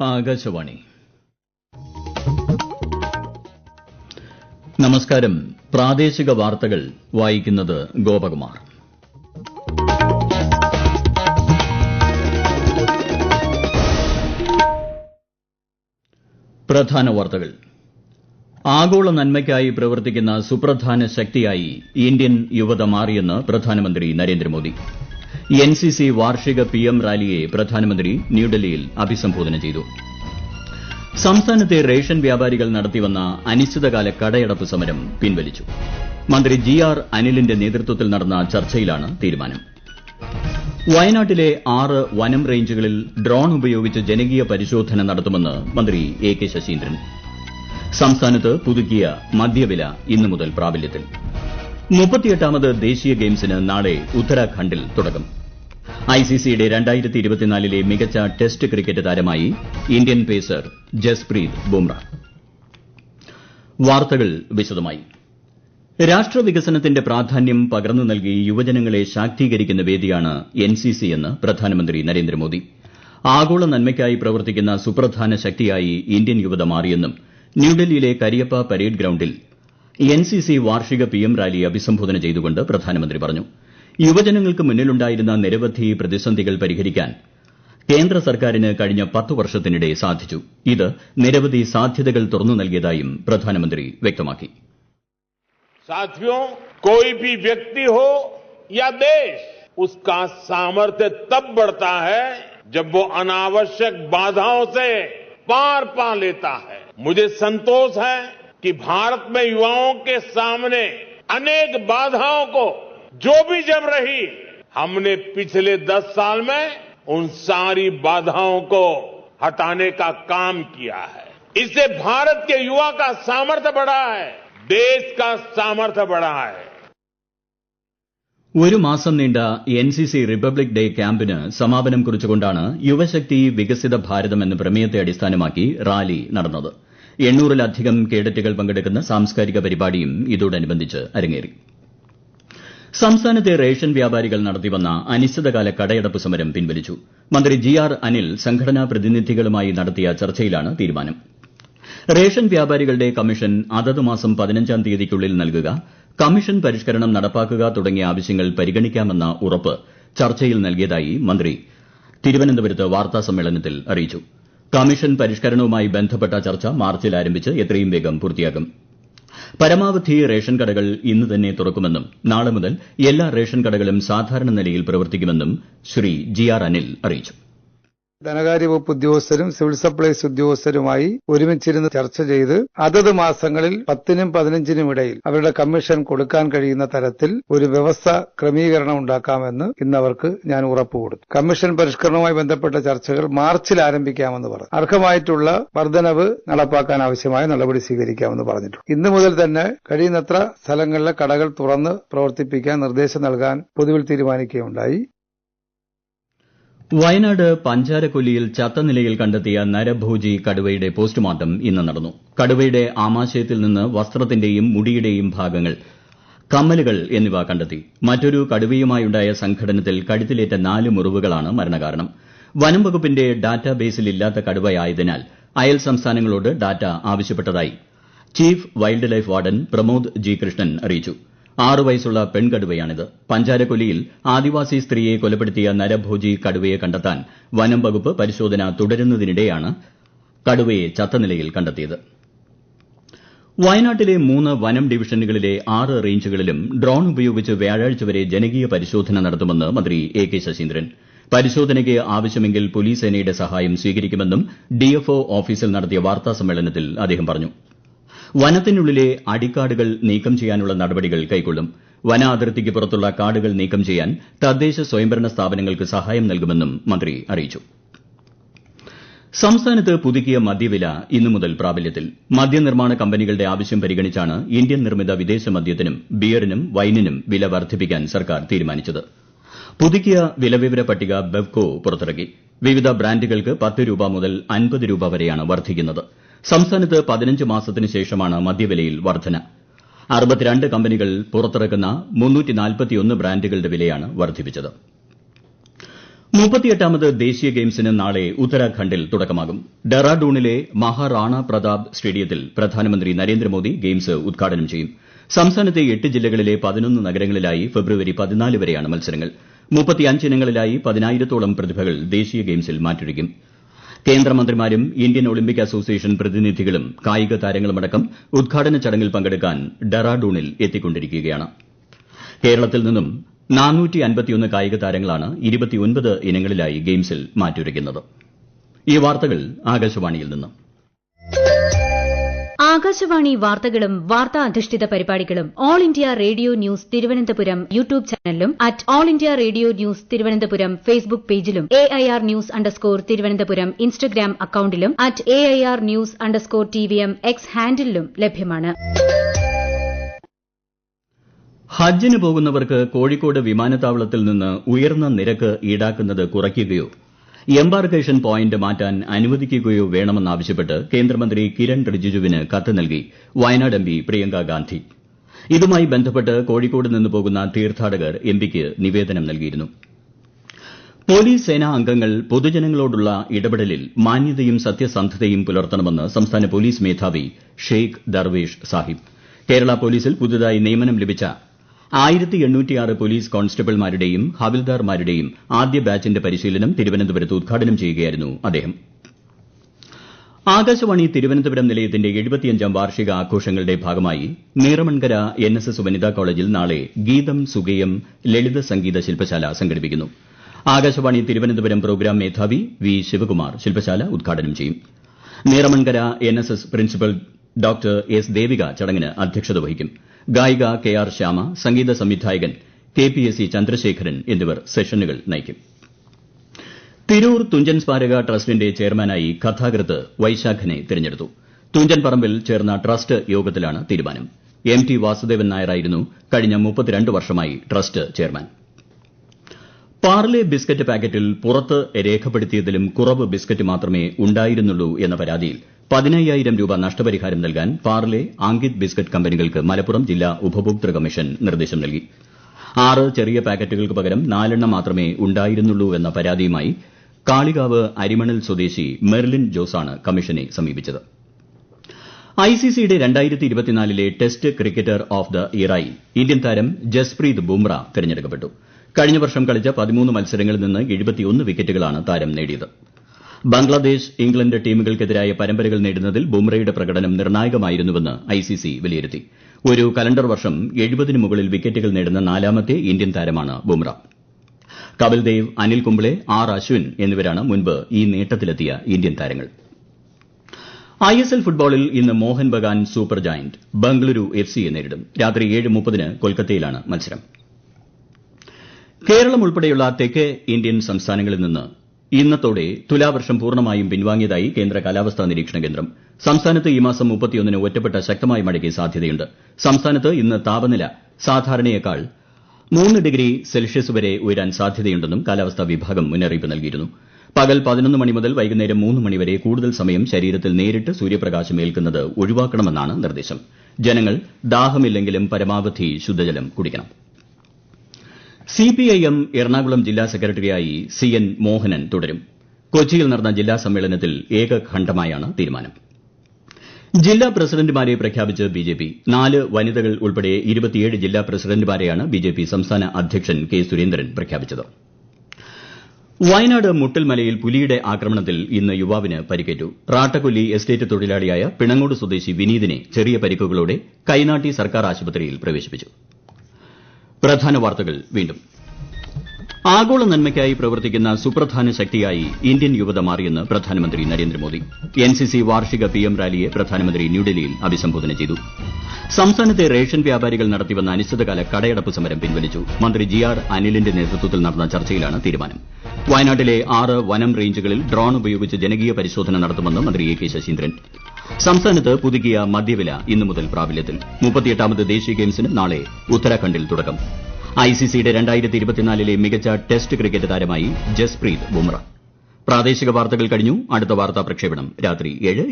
ആകാശവാണി. നമസ്കാരം. പ്രാദേശിക വാർത്തകൾ വായിക്കുന്നത് ഗോപകുമാർ. പ്രധാന വാർത്തകൾ. ആഗോള നന്മയ്ക്കായി പ്രവർത്തിക്കുന്ന സുപ്രധാന ശക്തിയായി ഇന്ത്യൻ യുവത മാറിയെന്ന് പ്രധാനമന്ത്രി നരേന്ദ്രമോദി. എൻസിസി വാർഷിക പി എം റാലിയെ പ്രധാനമന്ത്രി ന്യൂഡൽഹിയിൽ അഭിസംബോധന ചെയ്തു. സംസ്ഥാനത്തെ റേഷൻ വ്യാപാരികൾ നടത്തിവന്ന അനിശ്ചിതകാല കടയടപ്പ് സമരം പിൻവലിച്ചു. മന്ത്രി ജി ആർ അനിലിന്റെ നേതൃത്വത്തിൽ നടന്ന ചർച്ചയിലാണ് തീരുമാനം. വയനാട്ടിലെ ആറ് വനം റേഞ്ചുകളിൽ ഡ്രോൺ ഉപയോഗിച്ച് ജനകീയ പരിശോധന നടത്തുമെന്ന് മന്ത്രി എ കെ ശശീന്ദ്രൻ. സംസ്ഥാനത്ത് പുതുക്കിയ മദ്യവില ഇന്നു മുതൽ പ്രാബല്യത്തിൽ. മുപ്പത്തിയെട്ടാമത് ദേശീയ ഗെയിംസിന് നാളെ ഉത്തരാഖണ്ഡിൽ തുടക്കം. ഐസിസിയുടെ ലെ മികച്ച ടെസ്റ്റ് ക്രിക്കറ്റ് താരമായി ഇന്ത്യൻ പേസർ ജസ്പ്രീത് ബുംറ. വാർത്തകൾ വിശദമായി. രാഷ്ട്രവികസനത്തിന്റെ പ്രാധാന്യം പകർന്നു നൽകി യുവജനങ്ങളെ ശാക്തീകരിക്കുന്ന വേദിയാണ് എൻസിസി എന്ന് പ്രധാനമന്ത്രി നരേന്ദ്രമോദി. ആഗോള നന്മയ്ക്കായി പ്രവർത്തിക്കുന്ന സുപ്രധാന ശക്തിയായി ഇന്ത്യൻ യുവത മാറിയെന്നും ന്യൂഡൽഹിയിലെ കരിയപ്പ പരേഡ് ഗ്രൌണ്ടിൽ എൻസിസി വാർഷിക പിഎം റാലിയെ അഭിസംബോധന ചെയ്തുകൊണ്ട് പ്രധാനമന്ത്രി പറഞ്ഞു യുവജനങ്ങൾക്ക് മുന്നിലുണ്ടായിരുന്ന നിരവധി പ്രതിസന്ധികൾ പരിഹരിക്കാൻ കേന്ദ്ര സർക്കാരിന് കഴിഞ്ഞ പത്ത് വർഷത്തിനിടെ സാധിച്ചു ഇത് നിരവധി സാധ്യതകൾ തുറന്നു നൽകിയതായും പ്രധാനമന്ത്രി വ്യക്തമാക്കി साथियों कोई भी व्यक्ति हो या देश उसका सामर्थ्य तब बढ़ता है जब वो अनावश्यक बाधाओं से पार पा लेता है मुझे संतोष है कि भारत में युवाओं के सामने अनेक बाधाओं को जो भी जम रही हमने पिछले दस साल में उन सारी बाधाओं को हटाने का काम किया है इससे भारत के युवा का सामर्थ्य बढ़ा है देश का सामर्थ्य बढ़ा है ഒരു മാസം നീണ്ട എൻസിസി റിപ്പബ്ലിക് ഡേ ക്യാമ്പിന് സമാപനം കുറിച്ചുകൊണ്ടാണ് യുവശക്തി വികസിത ഭാരതം എന്ന പ്രമേയത്തെ അടിസ്ഥാനമാക്കി റാലി നടന്നത് എണ്ണൂറിലധികം കേഡറ്റുകൾ പങ്കെടുക്കുന്ന സാംസ്കാരിക പരിപാടിയും ഇതോടനുബന്ധിച്ച് അരങ്ങേറി. സംസ്ഥാനത്തെ റേഷൻ വ്യാപാരികൾ നടത്തിവന്ന അനിശ്ചിതകാല കടയടപ്പ് സമരം പിൻവലിച്ചു. മന്ത്രി ജി ആർ അനിൽ സംഘടനാ പ്രതിനിധികളുമായി നടത്തിയ ചർച്ചയിലാണ് തീരുമാനം. റേഷൻ വ്യാപാരികളുടെ കമ്മീഷൻ അതത് മാസം പതിനഞ്ചാം തീയതിക്കുള്ളിൽ നൽകുക കമ്മീഷൻ പരിഷ്കരണം നടപ്പാക്കുക തുടങ്ങിയ ആവശ്യങ്ങൾ പരിഗണിക്കാമെന്ന ഉറപ്പ് ചർച്ചയിൽ നൽകിയതായി മന്ത്രി തിരുവനന്തപുരത്ത് വാർത്താസമ്മേളനത്തിൽ അറിയിച്ചു. കമ്മീഷൻ പരിഷ്കരണവുമായി ബന്ധപ്പെട്ട ചർച്ച മാർച്ചിൽ ആരംഭിച്ച് എത്രയും വേഗം പൂർത്തിയാക്കും. പരമാവധി റേഷൻ കടകൾ ഇന്ന് തന്നെ തുറക്കുമെന്നും നാളെ മുതൽ എല്ലാ റേഷൻ കടകളും സാധാരണ നിലയിൽ പ്രവർത്തിക്കുമെന്നും ശ്രീ ജി ആർ അനിൽ അറിയിച്ചു. ധനകാര്യ വകുപ്പ് ഉദ്യോഗസ്ഥരും സിവിൽ സപ്ലൈസ് ഉദ്യോഗസ്ഥരുമായി ഒരുമിച്ചിരുന്ന് ചർച്ച ചെയ്ത് അതത് മാസങ്ങളിൽ പത്തിനും പതിനഞ്ചിനും ഇടയിൽ അവരുടെ കമ്മീഷൻ കൊടുക്കാൻ കഴിയുന്ന തരത്തിൽ ഒരു വ്യവസ്ഥ ക്രമീകരണം ഉണ്ടാക്കാമെന്ന് ഇന്ന് അവർക്ക് ഞാൻ ഉറപ്പ് കൊടുത്തു. കമ്മീഷൻ പരിഷ്കരണവുമായി ബന്ധപ്പെട്ട ചർച്ചകൾ മാർച്ചിൽ ആരംഭിക്കാമെന്ന് പറഞ്ഞു. അർഹമായിട്ടുള്ള വർധനവ് നടപ്പാക്കാൻ ആവശ്യമായ നടപടി സ്വീകരിക്കാമെന്ന് പറഞ്ഞിട്ടുണ്ട് ഇന്നു മുതൽ തന്നെ കഴിയുന്നത്ര സ്ഥലങ്ങളിലെ കടകൾ തുറന്ന് പ്രവർത്തിപ്പിക്കാൻ നിർദ്ദേശം നൽകാൻ പൊതുവിൽ തീരുമാനിക്കുകയുണ്ടായി. വയനാട് പഞ്ചാരക്കൊല്ലിയിൽ ചത്ത നിലയിൽ കണ്ടെത്തിയ നരഭോജി കടുവയുടെ പോസ്റ്റ്മോർട്ടം ഇന്ന് നടന്നു. കടുവയുടെ ആമാശയത്തിൽ നിന്ന് വസ്ത്രത്തിന്റെയും മുടിയുടെയും ഭാഗങ്ങൾ കമ്മലുകൾ എന്നിവ കണ്ടെത്തി. മറ്റൊരു കടുവയുമായുണ്ടായ സംഘടനത്തിൽ കഴുത്തിലേറ്റ നാല് മുറിവുകളാണ് മരണകാരണം. വനം വകുപ്പിന്റെ ഡാറ്റാബേസിൽ ഇല്ലാത്ത കടുവയായതിനാൽ അയൽ സംസ്ഥാനങ്ങളോട് ഡാറ്റ ആവശ്യപ്പെട്ടതായി chief wild life warden Pramod G Krishnan അറിയിച്ചു. ആറ് വയസ്സുള്ള പെൺകടുവയാണിത്. പഞ്ചാരക്കൊല്ലിയിൽ ആദിവാസി സ്ത്രീയെ കൊലപ്പെടുത്തിയ നരഭോജി കടുവയെ കണ്ടെത്താൻ വനം വകുപ്പ് പരിശോധന തുടരുന്നതിനിടെയാണ് കടുവയെ ചത്ത നിലയിൽ കണ്ടെത്തിയത്. വയനാട്ടിലെ മൂന്ന് വനം ഡിവിഷനുകളിലെ ആറ് റേഞ്ചുകളിലും ഡ്രോൺ ഉപയോഗിച്ച് വ്യാഴാഴ്ച വരെ ജനകീയ പരിശോധന നടത്തുമെന്ന് മന്ത്രി എ കെ ശശീന്ദ്രൻ. പരിശോധനയ്ക്ക് ആവശ്യമെങ്കിൽ പോലീസ് സേനയുടെ സഹായം സ്വീകരിക്കുമെന്നും ഡിഎഫ്ഒ ഓഫീസിൽ നടത്തിയ വാർത്താ സമ്മേളനത്തിൽ അദ്ദേഹം പറഞ്ഞു. വനത്തിനുള്ളിലെ അടിക്കാടുകൾ നീക്കം ചെയ്യാനുള്ള നടപടികൾ കൈക്കൊള്ളും. വന അതിർത്തിക്ക് പുറത്തുള്ള കാടുകൾ നീക്കം ചെയ്യാൻ തദ്ദേശ സ്വയംഭരണ സ്ഥാപനങ്ങൾക്ക് സഹായം നൽകുമെന്നും മന്ത്രി അറിയിച്ചു. സംസ്ഥാനത്ത് പുതുക്കിയ മദ്യവില ഇന്നു മുതൽ പ്രാബല്യത്തിൽ. മദ്യനിർമ്മാണ കമ്പനികളുടെ ആവശ്യം പരിഗണിച്ചാണ് ഇന്ത്യൻ നിർമ്മിത വിദേശ മദ്യത്തിനും ബിയറിനും വൈനിനും വില വർദ്ധിപ്പിക്കാൻ സർക്കാർ തീരുമാനിച്ചത്. പുതുക്കിയ വിലവിവര പട്ടിക ബെവ്കോ പുറത്തിറക്കി. വിവിധ ബ്രാൻഡുകൾക്ക് പത്ത് രൂപ മുതൽ അൻപത് രൂപ വരെയാണ് വർദ്ധിക്കുന്നത്. സംസ്ഥാനത്ത് പതിനഞ്ച് മാസത്തിന് ശേഷമാണ് മദ്യവിലയിൽ വർദ്ധന കമ്പനികൾ പുറത്തിറക്കുന്ന ബ്രാൻഡുകളുടെ വിലയാണ് വർദ്ധിപ്പിച്ചത്. മുപ്പത്തിയെട്ടാമത് ദേശീയ ഗെയിംസിന് നാളെ ഉത്തരാഖണ്ഡിൽ തുടക്കമാകും. ഡെറാഡൂണിലെ മഹാറാണ പ്രതാപ് സ്റ്റേഡിയത്തിൽ പ്രധാനമന്ത്രി നരേന്ദ്രമോദി ഗെയിംസ് ഉദ്ഘാടനം ചെയ്യും. സംസ്ഥാനത്തെ എട്ട് ജില്ലകളിലെ പതിനൊന്ന് നഗരങ്ങളിലായി ഫെബ്രുവരി പതിനാല് വരെയാണ് മത്സരങ്ങൾ. മുപ്പത്തിയഞ്ച് ഇനങ്ങളിലായി പതിനായിരത്തോളം പ്രതിഭകൾ ദേശീയ ഗെയിംസിൽ മാറ്റുരയ്ക്കും കേന്ദ്രമന്ത്രിമാരും ഇന്ത്യൻ ഒളിമ്പിക് അസോസിയേഷൻ പ്രതിനിധികളും കായിക താരങ്ങളുമടക്കം ഉദ്ഘാടന ചടങ്ങിൽ പങ്കെടുക്കാൻ ഡെറാഡൂണിൽ എത്തിക്കൊണ്ടിരിക്കുകയാണ്. കേരളത്തിൽ നിന്നും കായിക താരങ്ങളാണ് ഇനങ്ങളിലായി ഗെയിംസിൽ മാറ്റുരയ്ക്കുന്നത് ആകാശവാണി വാർത്തകളും വാർത്താ അധിഷ്ഠിത പരിപാടികളും All India Radio News Thiruvananthapuram YouTube ചാനലിലും at All India Radio News Thiruvananthapuram Facebook പേജിലും A I R news underscore Thiruvananthapuram Instagram അക്കൌണ്ടിലും at A I R news underscore T V M X ഹാൻഡിലും ലഭ്യമാണ്. ഹജ്ജിന് പോകുന്നവർക്ക് കോഴിക്കോട് വിമാനത്താവളത്തിൽ നിന്ന് ഉയർന്ന നിരക്ക് ഈടാക്കുന്നത് കുറയ്ക്കുകയോ എംബാർക്കേഷൻ പോയിന്റ് മാറ്റാൻ അനുവദിക്കുകയോ വേണമെന്നാവശ്യപ്പെട്ട് കേന്ദ്രമന്ത്രി കിരൺ റിജിജുവിന് കത്ത് നൽകി വയനാട് എംപി പ്രിയങ്ക ഗാന്ധി. ഇതുമായി ബന്ധപ്പെട്ട് കോഴിക്കോട് നിന്ന് പോകുന്ന തീർത്ഥാടകർ എംപിക്ക് നിവേദനം നൽകിയിരുന്നു. പോലീസ് സേനാ അംഗങ്ങൾ പൊതുജനങ്ങളോടുള്ള ഇടപെടലിൽ മാന്യതയും സത്യസന്ധതയും പുലർത്തണമെന്ന് സംസ്ഥാന പോലീസ് മേധാവി ഷെയ്ഖ് ദർവേഷ് സാഹിബ്. കേരള പോലീസിൽ പുതുതായി നിയമനം ലഭിച്ച എണ്ണൂറ്റിയാറ് പോലീസ് കോൺസ്റ്റബിൾമാരുടെയും ഹവിൽദാർമാരുടെയും ആദ്യ ബാച്ചിന്റെ പരിശീലനം തിരുവനന്തപുരത്ത് ഉദ്ഘാടനം ചെയ്യുകയായിരുന്നു അദ്ദേഹം. ആകാശവാണി തിരുവനന്തപുരം നിലയത്തിന്റെ എഴുപത്തിയഞ്ചാം വാർഷിക ആഘോഷങ്ങളുടെ ഭാഗമായി നീറമൺകര എൻ എസ് എസ് വനിതാ കോളേജിൽ നാളെ ഗീതം സുഗേയം ലളിത സംഗീത ശില്പശാല സംഘടിപ്പിക്കുന്നു. ആകാശവാണി തിരുവനന്തപുരം പ്രോഗ്രാം മേധാവി വി ശിവകുമാർ ശില്പശാല ഉദ്ഘാടനം ചെയ്യും. Neeramankara N S S principal doctor S Devika ചടങ്ങിന് അധ്യക്ഷത വഹിക്കും. ഗായിക കെ ആർ ശ്യാമ സംഗീത സംവിധായകൻ K P S C Chandrasekharan എന്നിവർ സെഷനുകൾ നയിക്കും. തിരൂർ തുഞ്ചൻ സ്മാരക ട്രസ്റ്റിന്റെ ചെയർമാനായി കഥാകൃത്ത് വൈശാഖനെ തിരഞ്ഞെടുത്തു. തുഞ്ചൻ പറമ്പിൽ ചേർന്ന ട്രസ്റ്റ് യോഗത്തിലാണ് തീരുമാനം. എം ടി വാസുദേവൻ നായരായിരുന്നു കഴിഞ്ഞ മുപ്പത്തിരണ്ട് വർഷമായി ട്രസ്റ്റ് ചെയർമാൻ. പാർലെ ബിസ്ക്കറ്റ് പാക്കറ്റിൽ പുറത്ത് രേഖപ്പെടുത്തിയതിലും കുറവ് ബിസ്ക്കറ്റ് മാത്രമേ ഉണ്ടായിരുന്നുള്ളൂ എന്ന പരാതിയിൽ പതിനയ്യായിരം രൂപ നഷ്ടപരിഹാരം നൽകാൻ പാർലെ അങ്കിത് ബിസ്ക്കറ്റ് കമ്പനികൾക്ക് മലപ്പുറം ജില്ലാ ഉപഭോക്തൃ കമ്മീഷൻ നിർദ്ദേശം നൽകി. ആറ് ചെറിയ പാക്കറ്റുകൾക്ക് പകരം നാലെണ്ണം മാത്രമേ ഉണ്ടായിരുന്നുള്ളൂ എന്ന പരാതിയുമായി കാളികാവ് അരിമണൽ സ്വദേശി മെർലിൻ ജോസാണ് കമ്മീഷനെ സമീപിച്ചത്. ഐസിസിയുടെ ടെസ്റ്റ് ക്രിക്കറ്റർ ഓഫ് ദ ഇയറായി ഇന്ത്യൻ താരം ജസ്പ്രീത് ബുംറ തെരഞ്ഞെടുക്കപ്പെട്ടു. കഴിഞ്ഞ വർഷം കളിച്ച പതിമൂന്ന് മത്സരങ്ങളിൽ നിന്ന് വിക്കറ്റുകളാണ് താരം നേടിയത്. ബംഗ്ലാദേശ് ഇംഗ്ലണ്ട് ടീമുകൾക്കെതിരായ പരമ്പരകൾ നേടുന്നതിൽ ബുംറയുടെ പ്രകടനം നിർണായകമായിരുന്നുവെന്ന് ഐസിസി വിലയിരുത്തി. ഒരു കലണ്ടർ വർഷം എഴുപതിന് മുകളിൽ വിക്കറ്റുകൾ നേടുന്ന നാലാമത്തെ ഇന്ത്യൻ താരമാണ് ബുംറ. കപിൽദേവ് അനിൽ കുംബ്ലെ ആർ അശ്വിൻ എന്നിവരാണ് മുൻപ് ഈ നേട്ടത്തിലെത്തിയ ഇന്ത്യൻ താരങ്ങൾ. ഐ എസ് എൽ ഫുട്ബോളിൽ ഇന്ന് Mohun Bagan super giant Bengaluru F സിയെ നേരിടും. രാത്രി ഏഴ് മുപ്പതിന് കൊൽക്കത്തയിലാണ് മത്സരം. കേരളം ഉൾപ്പെടെയുള്ള തെക്കേ ഇന്ത്യൻ സംസ്ഥാനങ്ങളിൽ നിന്ന് ഇന്നത്തോടെ തുലാവർഷം പൂർണമായും പിൻവാങ്ങിയതായി കേന്ദ്ര കാലാവസ്ഥാ നിരീക്ഷണ കേന്ദ്രം. സംസ്ഥാനത്ത് ഈ മാസം മുപ്പത്തിയൊന്നിന് ഒറ്റപ്പെട്ട ശക്തമായ മഴയ്ക്ക് സാധ്യതയുണ്ട്. സംസ്ഥാനത്ത് ഇന്ന് താപനില സാധാരണയേക്കാൾ മൂന്ന് ഡിഗ്രി സെൽഷ്യസ് വരെ ഉയരാൻ സാധ്യതയുണ്ടെന്നും കാലാവസ്ഥാ വിഭാഗം മുന്നറിയിപ്പ് നൽകിയിരുന്നു. പകൽ പതിനൊന്ന് മണി മുതൽ വൈകുന്നേരം മൂന്ന് മണിവരെ കൂടുതൽ സമയം ശരീരത്തിൽ നേരിട്ട് സൂര്യപ്രകാശം ഏൽക്കുന്നത് ഒഴിവാക്കണമെന്നാണ് നിർദ്ദേശം. ജനങ്ങൾ ദാഹമില്ലെങ്കിലും പരമാവധി ശുദ്ധജലം കുടിക്കണം. സിപിഐഎം എറണാകുളം ജില്ലാ സെക്രട്ടറിയായി സി എൻ മോഹനൻ തുടരും. കൊച്ചിയിൽ നടന്ന ജില്ലാ സമ്മേളനത്തിൽ ഏകകണ്ഠമായാണ് തീരുമാനം. ജില്ലാ പ്രസിഡന്റുമാരെ പ്രഖ്യാപിച്ച് ബിജെപി നാല് വനിതകൾ ഉൾപ്പെടെ ജില്ലാ പ്രസിഡന്റുമാരെയാണ് ബിജെപി സംസ്ഥാന അധ്യക്ഷൻ കെ സുരേന്ദ്രൻ പ്രഖ്യാപിച്ചത്. വയനാട് മുട്ടൽമലയിൽ പുലിയുടെ ആക്രമണത്തിൽ ഇന്ന് യുവാവിന് പരിക്കേറ്റു. റാട്ടക്കൊല്ലി എസ്റ്റേറ്റ് തൊഴിലാളിയായ പിണങ്ങോട് സ്വദേശി വിനീതിനെ ചെറിയ പരിക്കുകളോടെ കൈനാട്ടി സർക്കാർ ആശുപത്രിയിൽ പ്രവേശിപ്പിച്ചു. പ്രധാന വാർത്തകൾ വീണ്ടും. ആഗോള നന്മയ്ക്കായി പ്രവർത്തിക്കുന്ന സുപ്രധാന ശക്തിയായി ഇന്ത്യൻ യുവത മാറിയെന്ന് പ്രധാനമന്ത്രി നരേന്ദ്രമോദി. എൻസിസി വാർഷിക പിഎം റാലിയെ പ്രധാനമന്ത്രി ന്യൂഡൽഹിയിൽ അഭിസംബോധന ചെയ്തു. സംസ്ഥാനത്തെ റേഷൻ വ്യാപാരികൾ നടത്തിവന്ന അനിശ്ചിതകാല കടയടപ്പ് സമരം പിൻവലിച്ചു. മന്ത്രി ജി ആർ അനിലിന്റെ നേതൃത്വത്തിൽ നടന്ന ചർച്ചയിലാണ് തീരുമാനം. വയനാട്ടിലെ ആറ് വനം റേഞ്ചുകളിൽ ഡ്രോൺ ഉപയോഗിച്ച് ജനകീയ പരിശോധന നടത്തുമെന്ന് മന്ത്രി എ കെ ശശീന്ദ്രൻ. സംസ്ഥാനത്ത് പുതുക്കിയ മദ്യവില ഇന്നു മുതൽ പ്രാബല്യത്തിൽ. മുപ്പത്തിയെട്ടാമത് ദേശീയ ഗെയിംസിന് നാളെ ഉത്തരാഖണ്ഡിൽ തുടക്കം. ഐസിസിയുടെ ഇരുപത്തിനാലിലെ മികച്ച ടെസ്റ്റ് ക്രിക്കറ്റ് താരമായി ജസ്പ്രീത് ബുംറ. പ്രാദേശിക വാർത്തകൾ കഴിഞ്ഞു. അടുത്ത വാർത്താ പ്രക്ഷേപണം രാത്രി ഏഴ്